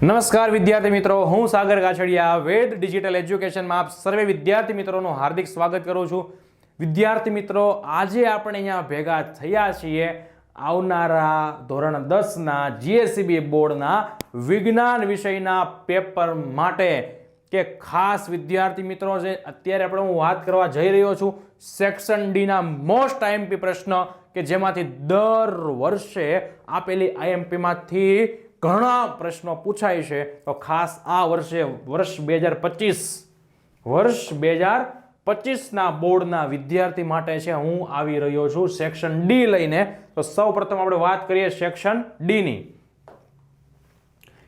નમસ્કાર વિદ્યાર્થી મિત્રો, હું સાગર કાછડિયા વેદ ડિજિટલ એજ્યુકેશનમાં આપ સર્વે વિદ્યાર્થી મિત્રોનું હાર્દિક સ્વાગત કરું છું. વિદ્યાર્થી મિત્રો, આજે આપણે અહીંયા ભેગા થયા છીએ આવનારા ધોરણ દસના જીએસસીબી બોર્ડના વિજ્ઞાન વિષયના પેપર માટે કે ખાસ વિદ્યાર્થી મિત્રો છે અત્યારે આપણે હું વાત કરવા જઈ રહ્યો છું, સેક્શન ડીના મોસ્ટ આઈએમપી પ્રશ્ન કે જેમાંથી દર વર્ષે આપેલી આઈએમપીમાંથી ઘણા પ્રશ્નો પૂછાય છે. તો ખાસ આ વર્ષે વર્ષ બે હજાર પચીસ, વર્ષ બે હજાર પચીસના બોર્ડના વિદ્યાર્થી માટે છે હું આવી રહ્યો છું સેક્શન ડી લઈને. તો સૌ પ્રથમ આપણે વાત કરીએ સેક્શન ડીની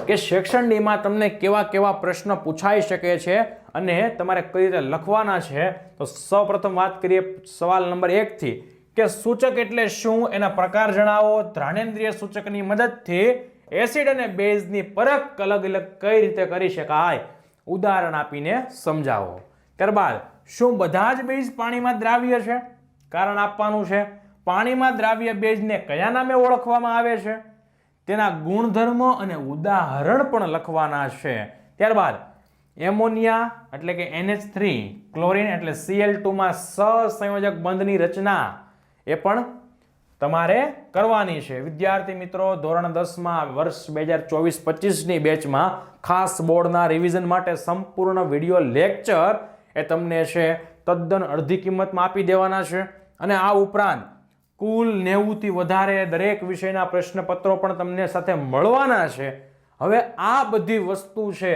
કે સેક્શન ડીમાં તમને કેવા કેવા પ્રશ્ન પૂછાઈ શકે છે અને તમારે કઈ રીતે લખવાના છે? તો સૌપ્રથમ વાત કરીએ સવાલ નંબર એકથી કે સૂચક એટલે શું? એના પ્રકાર જણાવો. ધ્રાણેન્દ્રિય સૂચકની મદદથી એસિડ અને બેઝની પરખ અલગ અલગ કઈ રીતે કરી શકાય? ઉદાહરણ આપીને સમજાવો. ત્યારબાદ, શું બધા જ બેઝ પાણીમાં દ્રાવ્ય છે? કારણ આપવાનું છે, પાણીમાં દ્રાવ્ય બેઝને કયા નામે ઓળખવામાં આવે છે? તેના ગુણધર્મો અને ઉદાહરણ પણ લખવાના છે. ત્યારબાદ, એમોનિયા એટલે કે એનએચ થ્રી, ક્લોરીન એટલે સીએલ ટુમાં સહસંયોજક બંધની રચના, એ પણ તમારે કરવાની છે. વિદ્યાર્થી મિત્રો, ધોરણ દસમાં વર્ષ બે હજાર ચોવીસ પચીસની બેચમાં ખાસ બોર્ડના રિવિઝન માટે સંપૂર્ણ વીડિયો લેક્ચર એ તમને છે તદ્દન અડધી કિંમતમાં આપી દેવાના છે. અને આ ઉપરાંત કુલ નેવુંથી વધારે દરેક વિષયના પ્રશ્નપત્રો પણ તમને સાથે મળવાના છે. હવે આ બધી વસ્તુ છે,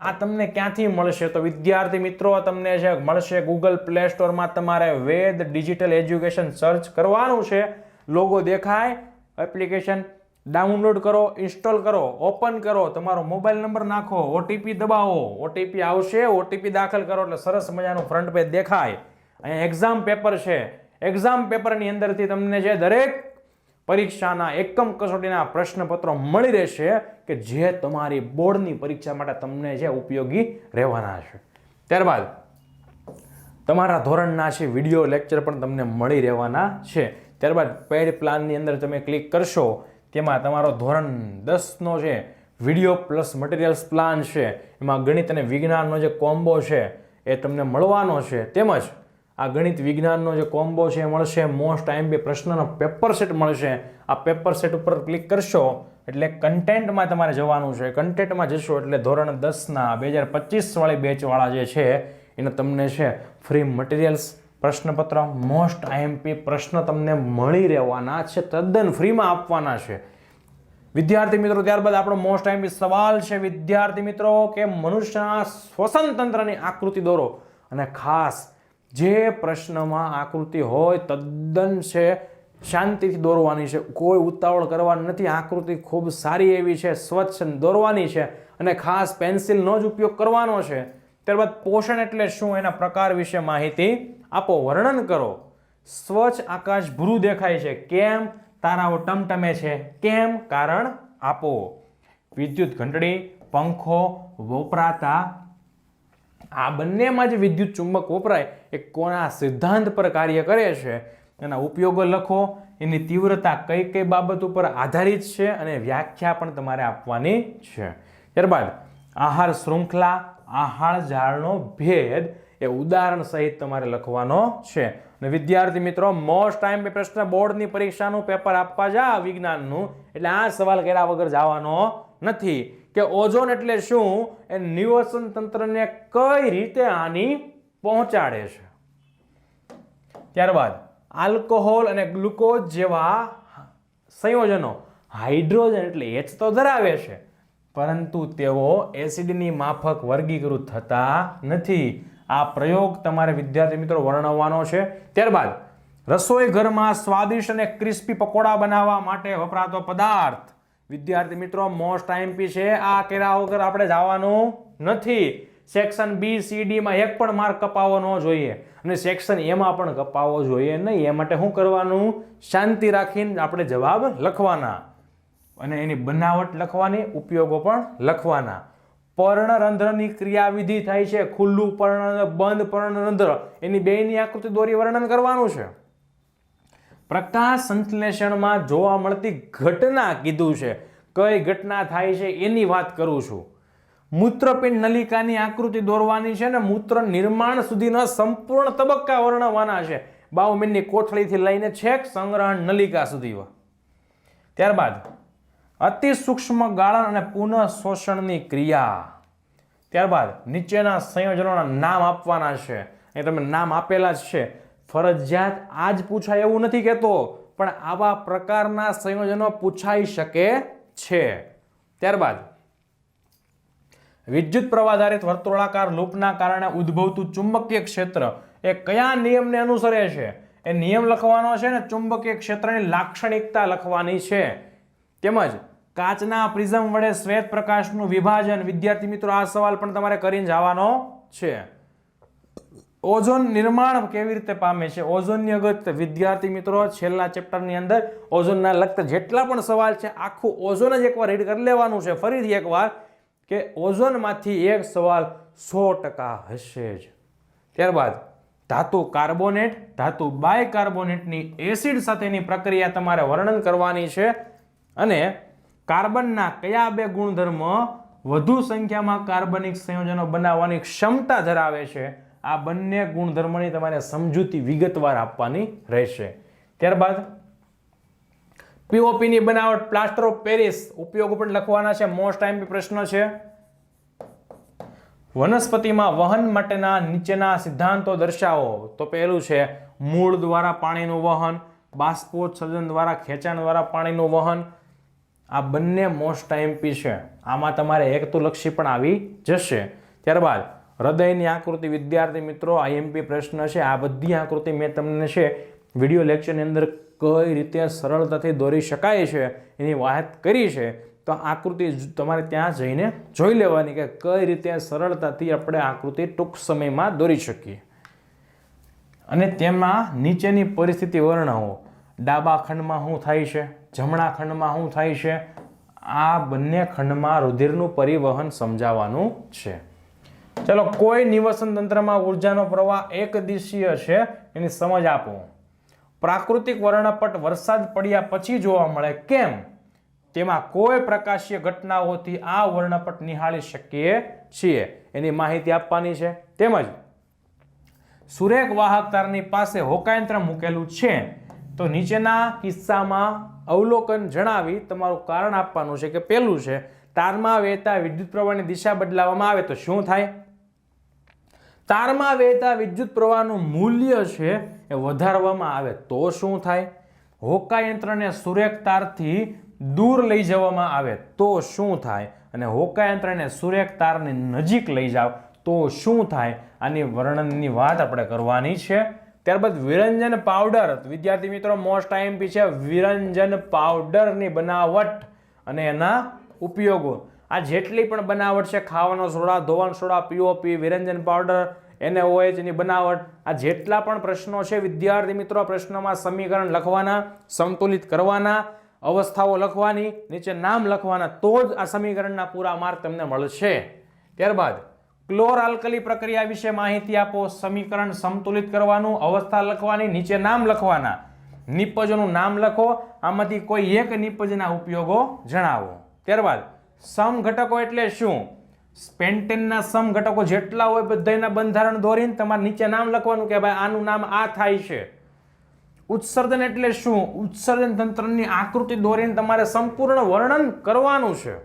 આ તમને ક્યાંથી મળશે? તો વિદ્યાર્થી મિત્રો, તમને છે, મળશે ગૂગલ પ્લે સ્ટોરમાં તમારે વેદ ડિજિટલ એજ્યુકેશન સર્ચ કરવાનું છે. લોગો દેખાય. એપ્લિકેશન ડાઉનલોડ કરો ઇન્સ્ટોલ કરો ઓપન કરો. તમારો મોબાઈલ નંબર નાખો ઓટીપી દબાવો. ઓટીપી આવશે ઓટીપી દાખલ કરો એટલે સરસ મજાનું ફ્રન્ટ પેજ દેખાય. અહીંયા એક્ઝામ પેપર છે. એક્ઝામ પેપરની અંદરથી તમને જે દરેક પરીક્ષાના એકમ કસોટીના પ્રશ્નપત્રો મળી રહેશે કે જે તમારી બોર્ડની પરીક્ષા માટે તમને જે ઉપયોગી રહેવાના છે. ત્યારબાદ, તમારા ધોરણના છે વીડિયો લેક્ચર પણ તમને મળી રહેવાના છે. ત્યારબાદ પેડ પ્લાનની અંદર તમે ક્લિક કરશો, તેમાં તમારો ધોરણ દસનો છે વીડિયો પ્લસ મટીરિયલ્સ પ્લાન છે, એમાં ગણિત અને વિજ્ઞાનનો જે કોમ્બો છે એ તમને મળવાનો છે. તેમજ આ ગણિત વિજ્ઞાનનો જે કોમ્બો છે એ મળશે મોસ્ટ આઈએમપી પ્રશ્નનો પેપર સેટ મળશે. આ પેપર સેટ ઉપર ક્લિક કરશો, એટલે કન્ટેન્ટમાં તમારે જવાનું છે. કન્ટેન્ટમાં જશો એટલે ધોરણ દસના બે હજાર પચીસવાળી બેચવાળા જે છે, એને તમને છે ફ્રી મટીરિયલ્સ પ્રશ્નપત્ર મોસ્ટ આઈએમપી પ્રશ્ન તમને મળી રહેવાના છે, તદ્દન ફ્રીમાં આપવાના છે. વિદ્યાર્થી મિત્રો, ત્યારબાદ આપણો મોસ્ટ આઈએમપી સવાલ છે, વિદ્યાર્થી મિત્રો, કે મનુષ્યના શ્વસન તંત્રની આકૃતિ દોરો. અને ખાસ, જે પ્રશ્નમાં આકૃતિ હોય, તદ્દન છે, શાંતિથી દોરવાની છે. કોઈ ઉતાવળ કરવાની નથી, આકૃતિ ખૂબ સારી એવી છે, સ્વચ્છ દોરવાની છે. અને ખાસ, પેન્સિલનો જ ઉપયોગ કરવાનો છે. ત્યારબાદ, પોષણ એટલે શું? એના પ્રકાર વિશે માહિતી આપો વર્ણન કરો. સ્વચ્છ આકાશ ભૂરું દેખાય છે. કેમ? તારાઓ ટમટમે છે. કેમ? કારણ આપો. વિદ્યુત ઘંટડી, પંખો, વપરાતા. આ બંનેમાં જે વિદ્યુત ચુંબક વપરાય, એ કોના સિદ્ધાંત પર કાર્ય કરે છે? એના ઉપયોગો લખો. એની તીવ્રતા કઈ કઈ બાબત ઉપર આધારિત છે અને વ્યાખ્યા પણ તમારે આપવાની છે. ત્યારબાદ, આહાર શૃંખલા, આહાર ઝાડનો ભેદ એ ઉદાહરણ સહિત તમારે લખવાનો છે. અને વિદ્યાર્થી મિત્રો મોસ્ટ ટાઈમ પ્રશ્ન બોર્ડની પરીક્ષાનું પેપર આપવા જા, વિજ્ઞાનનું. એટલે આ સવાલ કર્યા વગર જવાનો નથી. કે ઓઝોન એટલે શું? એ નિવસન તંત્રને કઈ રીતે હાનિ પહોંચાડે છે? ત્યારબાદ, આલ્કોહોલ અને ગ્લુકોઝ જેવા સંયોજનો. હાઇડ્રોજન એટલે એચ તો ધરાવે છે. પરંતુ તેઓ એસિડની માફક વર્ગીકૃત થતા નથી. આ પ્રયોગ તમારે વિદ્યાર્થી મિત્રો વર્ણવવાનો છે. ત્યારબાદ, રસોઈ ઘરમાં સ્વાદિષ્ટ અને ક્રિસ્પી પકોડા બનાવવા માટે વપરાતો પદાર્થ. વિદ્યાર્થી મિત્રો મોસ્ટ આઈએમપી છે. આ કર્યા વગર આપણે જવાનું નથી. સેક્શન બી સી ડીમાં એક પણ માર્ક કપાવવો ન જોઈએ. અને સેક્શન એમાં પણ કપાવવો જોઈએ નહીં. એ માટે શું કરવાનું? શાંતિ રાખીને આપણે જવાબ લખવાના. અને એની બનાવટ લખવાની, ઉપયોગો પણ લખવાના. પર્ણરંધ્રની ક્રિયાવિધિ થાય છે. ખુલ્લું પર્ણ, બંધ પર્ણરંધ્ર. એની બેની આકૃતિ દોરી વર્ણન કરવાનું છે. પ્રકાશ સંશ્લેષણમાં જોવા મળતી ઘટના કીધું છે. કઈ ઘટના થાય છે એની વાત કરું છું. મૂત્રપિંડ નલિકાની આકૃતિ દોરવાની છે ને મૂત્ર નિર્માણ સુધીના સંપૂર્ણ તબક્કા વર્ણવવાના છે. બાઉમિનની કોથળીથી લઈને છેક સંગ્રહણ નલિકા સુધી ત્યારબાદ અતિ સૂક્ષ્મ ગાળણ અને પુનઃ શોષણની ક્રિયા. ત્યારબાદ નીચેના સંયોજનોના નામ આપવાના છે. એ તમે નામ આપેલા જ છે. ફરજિયાત આ જ પૂછાય એવું નથી કહેતો, પણ આવા પ્રકારના સંયોજનો પૂછાઈ શકે છે. ત્યારબાદ, વિદ્યુત પ્રવાધારિત વર્તુળાકાર લૂપના કારણે ઉદ્ભવતું ચુંબકીય ક્ષેત્ર એ કયા નિયમને અનુસરે છે? એ નિયમ લખવાનો છે ને ચુંબકીય ક્ષેત્રની લાક્ષણિકતા લખવાની છે. તેમજ કાચના પ્રિઝમ વડે શ્વેત પ્રકાશનું વિભાજન, વિદ્યાર્થી મિત્રો, આ સવાલ પણ તમારે કરીને જવાનો છે. ઓઝોન નિર્માણ કેવી રીતે પામે છે? ઓઝોનની અગત વિદ્યાર્થી મિત્રો, છેલ્લા ચેપ્ટરની અંદર ઓઝોનના લગતા જેટલા પણ સવાલ છે, આખું ઓઝોન જ એકવાર રીડ કરી લેવાનું છે. ફરીથી એકવાર કે ઓઝોનમાંથી એક સવાલ સો ટકા હશે જ. ત્યારબાદ, ધાતુ કાર્બોનેટ, ધાતુ બાયકાર્બોનેટની એસિડ સાથેની પ્રક્રિયા તમારે વર્ણન કરવાની છે. અને કાર્બનના કયા બે ગુણધર્મ વધુ સંખ્યામાં કાર્બનિક સંયોજનો બનાવવાની ક્ષમતા ધરાવે છે, આ બંને ગુણધર્મની તમારે સમજૂતી વિગતવાર આપવાની રહેશે. ત્યારબાદ પીઓપીની બનાવટ પ્લાસ્ટર ઓફ પેરિસ ઉપયોગ પણ લખવાના છે મોસ્ટ ટાઈમ પ્રશ્ન છે. વનસ્પતિમાં વહન માટેના નીચેના સિદ્ધાંતો દર્શાવો. તો પહેલું છે, મૂળ દ્વારા પાણીનું વહન, બાષ્પોત્સર્જન દ્વારા ખેંચાણ દ્વારા પાણીનું વહન આ બંને મોસ્ટ એમપી છે. આમાં તમારે હેતુલક્ષી પણ આવી જશે. ત્યારબાદ, હૃદયની આકૃતિ, વિદ્યાર્થી મિત્રો આઈએમપી પ્રશ્ન છે. આ બધી આકૃતિ મેં તમને છે વીડિયો લેક્ચરની અંદર કઈ રીતે સરળતાથી દોરી શકાય છે એની વાત કરી છે. તો આકૃતિ તમારે ત્યાં જઈને જોઈ લેવાની કે કઈ રીતે સરળતાથી આપણે આકૃતિ ટૂંક સમયમાં દોરી શકીએ. અને તેમાં નીચેની પરિસ્થિતિ વર્ણવો. ડાબા ખંડમાં શું થાય છે? જમણા ખંડમાં શું થાય છે? આ બંને ખંડમાં રુધિરનું પરિવહન સમજાવવાનું છે. ચલો, કોઈ નિવસન તંત્રમાં ઉર્જાનો પ્રવાહ એક દિશીય છે, એની સમજ આપો. પ્રાકૃતિક વર્ણપટ વરસાદ પડ્યા પછી જોવા મળે કેમ? તેમાં કોઈ પ્રકાશીય ઘટનાઓથી આ વર્ણપટ નિહાળી શકીએ છીએ. એની માહિતી આપવાની છે. તેમજ, સુરેખ વાહક તારની પાસે હોકાયંત્ર મૂકેલું છે. તો નીચેના કિસ્સામાં અવલોકન જણાવી તમારું કારણ આપવાનું છે કે પહેલું છે, તારમાં વહેતા વિદ્યુત પ્રવાહની દિશા બદલાવવામાં આવે તો શું થાય? તારમાં વહેતા વિદ્યુત પ્રવાહનું મૂલ્ય છે એ વધારવામાં આવે તો શું થાય? હોકાયંત્રને સુરેખ તારથી દૂર લઈ જવામાં આવે તો શું થાય? અને હોકાયંત્રને સુરેખ તારની નજીક લઈ જાવ તો શું થાય? આની વર્ણનની વાત આપણે કરવાની છે. ત્યારબાદ વિરંજન પાવડર. વિદ્યાર્થી મિત્રો મોસ્ટ આઈએમપી છે વિરંજન પાવડરની બનાવટ અને એના ઉપયોગો. આ જેટલી પણ બનાવટ છે, ખાવાનો સોડા, ધોવાનો સોડા પીઓપી વિરંજન પાવડર એને ઓએચની બનાવટ, આ જેટલા પણ પ્રશ્નો છે, વિદ્યાર્થી મિત્રો પ્રશ્નોમાં સમીકરણ લખવાના, સંતુલિત કરવાના, અવસ્થાઓ લખવાની, નીચે નામ લખવાના, તો જ આ સમીકરણના પૂરા માર્ક તમને મળશે. ત્યારબાદ ક્લોર આલ્કલી પ્રક્રિયા વિશે માહિતી આપો, સમીકરણ સંતુલિત કરવાનું, અવસ્થા લખવાની, નીચે નામ લખવાના. નિપજોનું નામ લખો, આમાંથી કોઈ એક નિપજના ઉપયોગો જણાવો. ત્યારબાદ, સમઘટકો એટલે શું? સ્પેન્ટેનના સમઘટકો જેટલા હોય બધાના બંધારણ દોરીને તમારે નીચે નામ લખવાનું કે ભાઈ આનું નામ આ થાય છે. ઉત્સર્જન એટલે શું? ઉત્સર્જન તંત્રની આકૃતિ દોરીને તમારે સંપૂર્ણ વર્ણન કરવાનું છે.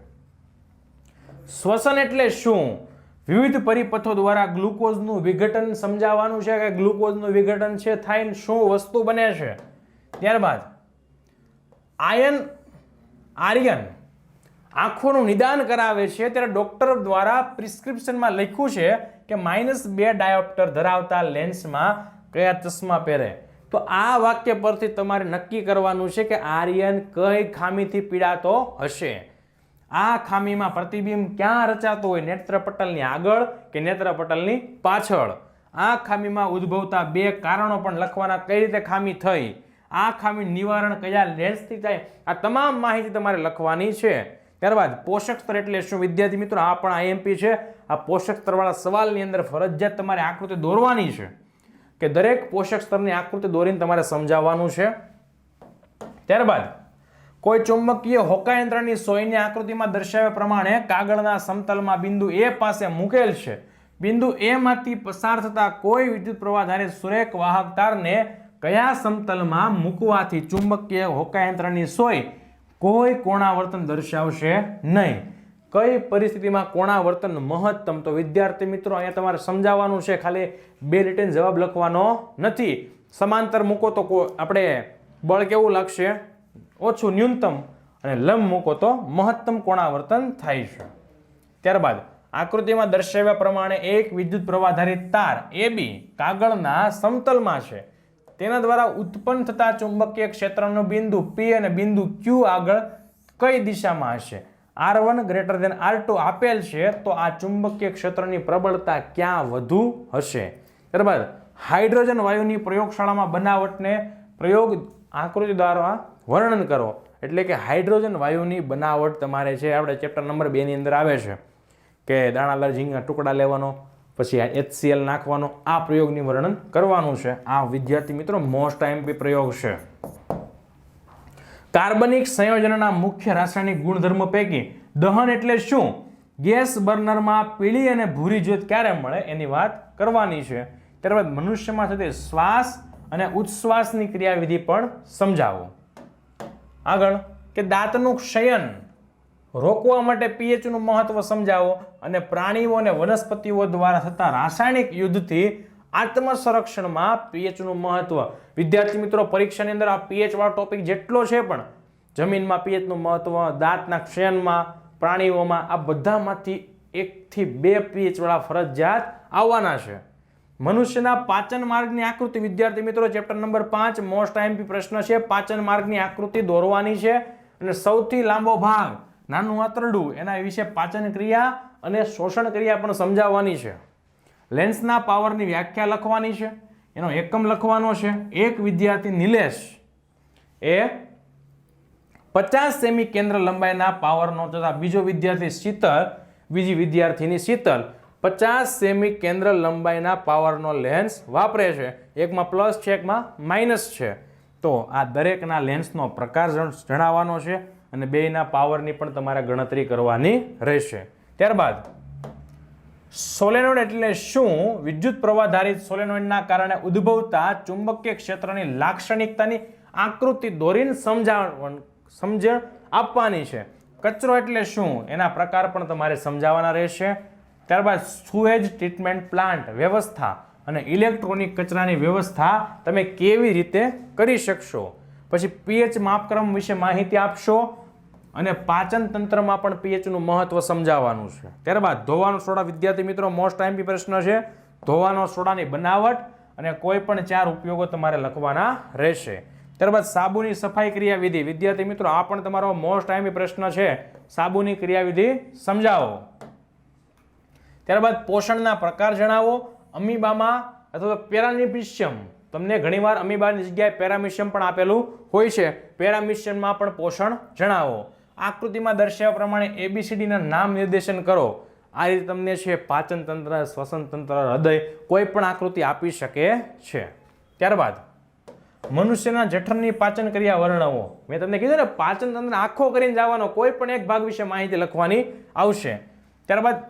શ્વસન એટલે શું? વિવિધ પરિપથો દ્વારા ગ્લુકોઝનું વિઘટન સમજાવવાનું છે કે ગ્લુકોઝનું વિઘટન છે થાય શું વસ્તુ બને છે? ત્યારબાદ, આયન, આર્યન આંખોનું નિદાન કરાવે છે ત્યારે ડૉક્ટર દ્વારા પ્રિસ્ક્રિપ્શનમાં લખ્યું છે કે માઇનસ બે ડાયોપ્ટર ધરાવતા લેન્સમાં કયા ચશ્મા પહેરે? તો આ વાક્ય પરથી તમારે નક્કી કરવાનું છે કે આર્યન કઈ ખામીથી પીડાતો હશે? આ ખામીમાં પ્રતિબિંબ ક્યાં રચાતું હોય નેત્રપટલની આગળ કે નેત્રપટલની પાછળ? આ ખામીમાં ઉદ્ભવતા બે કારણો પણ લખવાના કઈ રીતે ખામી થઈ? આ ખામી નિવારણ કયા લેન્સથી થાય? આ તમામ માહિતી તમારે લખવાની છે. ત્યારબાદ પોષક સ્તર એટલે શું? વિદ્યાર્થી મિત્રો, આ પણ આઈએમપી છે. આ પોષક સ્તરવાળા સવાલની અંદર ફરજિયાત તમારે આકૃતિ દોરવાની છે કે દરેક પોષક સ્તરની આકૃતિ દોરીને તમારે સમજાવવાનું છે. ત્યારબાદ કોઈ ચુંબકીય હોકાયંત્રની સોયની આકૃતિમાં દર્શાવ્યા પ્રમાણે કાગળના સમતલમાં બિંદુ એ પાસે મૂકેલ છે. બિંદુ એમાંથી પસાર થતા કોઈ વિદ્યુત પ્રવાહ ધારિત સુરેખ વાહક તારને કયા સમતલમાં મૂકવાથી ચુંબકીય હોકાયંત્રની સોય કોઈ કોણાવર્તન દર્શાવશે નહીં? કઈ પરિસ્થિતિમાં કોણાવર્તન મહત્તમ? તો વિદ્યાર્થી મિત્રો, અહીંયા તમારે સમજાવવાનું છે. ખાલી બે રિટર્ન જવાબ લખવાનો નથી. સમાંતર મૂકો તો આપણે બળ કેવું લાગશે ઓછું ન્યૂનતમ અને લંબ મૂકો તો મહત્તમ કોણાવર્તન થાય છે. ત્યારબાદ આકૃતિમાં દર્શાવ્યા પ્રમાણે એક વિદ્યુત પ્રવાહધારિત તાર એ બી કાગળના સમતલમાં છે. તેના દ્વારા ઉત્પન્ન થતા ચુંબકીય ક્ષેત્રનું બિંદુ પી અને બિંદુ ક્યુ આગળ કઈ દિશામાં હશે? R one greater than R two આપેલ છે તો આ ચુંબકીય ક્ષેત્રની પ્રબળતા ક્યાં વધુ હશે? ત્યારબાદ હાઇડ્રોજન વાયુની પ્રયોગશાળામાં બનાવટને પ્રયોગ આકૃતિ દ્વારા વર્ણન કરો. એટલે કે હાઇડ્રોજન વાયુની બનાવટ તમારે છે, આપણે ચેપ્ટર નંબર બેની અંદર આવે છે, કે દાણાદાર ઝીંગના ટુકડા લેવાનો, પછી આ એચસીએલ નાખવાનો, આ પ્રયોગની વર્ણન કરવાનું છે. આ વિદ્યાર્થી મિત્રો મોસ્ટ આઈએમપી પ્રયોગ છે. કાર્બનિક સંયોજનના મુખ્ય રાસાયણિક ગુણધર્મ પૈકી દહન એટલે શું? ગેસ બર્નરમાં પીળી અને ભૂરી જ્યોત ક્યારે મળે એની વાત કરવાની છે. ત્યારબાદ મનુષ્યમાં થતી શ્વાસ અને ઉચ્છ્વાસની ક્રિયાવિધિ પણ સમજાવો. આગળ, કે દાંતનું ક્ષયન રોકવા માટે પીએચનું મહત્વ સમજાવો અને પ્રાણીઓ અને વનસ્પતિઓ દ્વારા થતા રાસાયણિક યુદ્ધથી આત્મસંરક્ષણમાં પીએચનું મહત્વ. વિદ્યાર્થી મિત્રો, પરીક્ષાની અંદર આ પીએચવાળો વાળો ટોપિક જેટલો છે પણ જમીનમાં પીએચનું મહત્વ, દાંતના ક્ષયનમાં પ્રાણીઓમાં, આ બધામાંથી એકથી બે પીએચવાળા ફરજિયાત આવવાના છે. મનુષ્યના પાચન માર્ગની આકૃતિ, વિદ્યાર્થી મિત્રો ચેપ્ટર નંબર પાંચ મોસ્ટ આઈમપી પ્રશ્ન છે. પાચન માર્ગની આકૃતિ દોરવાની છે અને સૌથી લાંબો ભાગ, નાનું આંતરડું, એના વિશે પાચન ક્રિયા અને શોષણ ક્રિયા પણ સમજાવવાની છે. લેન્સના પાવરની વ્યાખ્યા લખવાની છે. એનો એકમ લખવાનો છે. એક વિદ્યાર્થી નિલેશ એ પચાસ સેમી કેન્દ્ર લંબાઈના પાવરનો તથા બીજો વિદ્યાર્થી શીતલ, બીજી વિદ્યાર્થીની શીતલ પચાસ સેમી કેન્દ્ર લંબાઈના પાવરનો લેન્સ વાપરે છે. એકમાં પ્લસ છે, એકમાં માઇનસ છે. તો આ દરેકના લેન્સનો પ્રકાર જણાવવાનો છે અને બેયના પાવરની પણ તમારે ગણતરી કરવાની રહેશે. ત્યારબાદ, સોલેનોઇડ એટલે શું? વિદ્યુત પ્રવાહધારિત સોલેનોઇડના કારણે ઉદ્ભવતા ચુંબકીય ક્ષેત્રની લાક્ષણિકતાની આકૃતિ દોરીને સમજાવણ, સમજણ આપવાની છે. કચરો એટલે શું? એના પ્રકાર પણ તમારે સમજાવવાના રહેશે. ત્યારબાદ સુએજ ટ્રીટમેન્ટ પ્લાન્ટ વ્યવસ્થા અને ઇલેક્ટ્રોનિક કચરાની વ્યવસ્થા તમે કેવી રીતે કરી શકશો? પછી પીએચ માપક્રમ વિશે માહિતી આપશો અને પાચન તંત્રમાં પણ પીએચનું મહત્વ સમજાવવાનું છે. ત્યારબાદ ધોવાનો સોડા, વિદ્યાર્થી મિત્રો મોસ્ટ ટાઈમ પ્રશ્ન છે. ધોવાનો સોડાની બનાવટ અને કોઈ પણ ચાર ઉપયોગો તમારે લખવાના રહેશે. ત્યારબાદ સાબુની સફાઈ ક્રિયાવિધિ. વિદ્યાર્થી મિત્રો, આ પણ તમારો મોસ્ટ ટાઈમ પ્રશ્ન છે. સાબુની ક્રિયાવિધિ સમજાવો. ત્યારબાદ પોષણના પ્રકાર જણાવો. અમીબામાં અથવા તો પેરાનિપિશિયમ તમને ઘણીવાર અમીબાની જગ્યાએ પેરામિશિયમ પણ આપેલું હોય છે. પેરામિશિયમમાં પણ પોષણ જણાવો. આકૃતિમાં દર્શાવ્યા પ્રમાણે એબીસીડીના નામ નિર્દેશન કરો. આ રીતે તમને છે પાચન તંત્ર શ્વસન તંત્ર હૃદય કોઈ પણ આકૃતિ આપી શકે છે. ત્યારબાદ મનુષ્યના જઠરની પાચન ક્રિયા વર્ણવો. મેં તમને કીધું ને પાચન તંત્ર આખો કરીને જવાનો કોઈ પણ એક ભાગ વિશે માહિતી લખવાની આવશે. ત્યારબાદ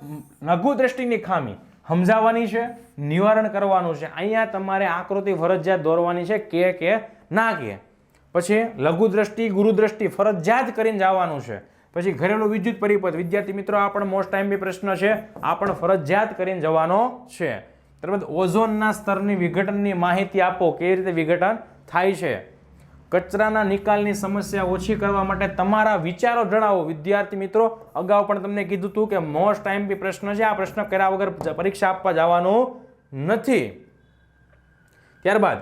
લઘુ દ્રષ્ટિની ખામી. સમજાવવાની છે, નિવારણ કરવાનું છે. અહીંયા તમારે આકૃતિ ફરજિયાત દોરવાની છે કે કે, ના, કે. પછી લઘુ દ્રષ્ટિ, ગુરુ દ્રષ્ટિ ફરજિયાત કરીને જવાનું છે. પછી ઘરેલું વિદ્યુત પરિપથ. વિદ્યાર્થી મિત્રો, આ પણ મોસ્ટ ટાઈમ પ્રશ્ન છે. આ પણ ફરજિયાત કરીને જવાનો છે. ત્યારબાદ ઓઝોનના સ્તરની વિઘટનની માહિતી આપો, કેવી રીતે વિઘટન થાય છે. કચરાના નિકાલની સમસ્યા ઓછી કરવા માટે તમારા વિચારો જણાવો. વિદ્યાર્થી મિત્રો, અગાઉ પણ તમને કીધું હતું કે મોસ્ટ ટાઈમ પ્રશ્ન છે. આ પ્રશ્ન કર્યા વગર પરીક્ષા આપવા જવાનું નથી. ત્યારબાદ,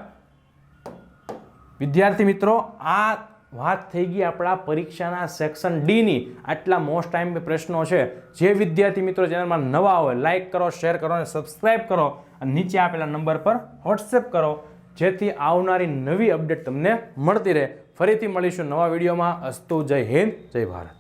વિદ્યાર્થી મિત્રો, આ વાત થઈ ગઈ આપણા પરીક્ષાના સેક્શન ડીની આટલા મોસ્ટ ટાઈમ પ્રશ્નો છે. જે વિદ્યાર્થી મિત્રો ચેનલમાં નવા હોય લાઇક કરો શેર કરો અને સબસ્ક્રાઈબ કરો. અને નીચે આપેલા નંબર પર વોટ્સએપ કરો. જેથી આવનારી નવી અપડેટ તમને મળતી રહે. ફરીથી મળીશું નવા વિડીયોમાં. અસ્તુ જય હિન્દ, જય ભારત.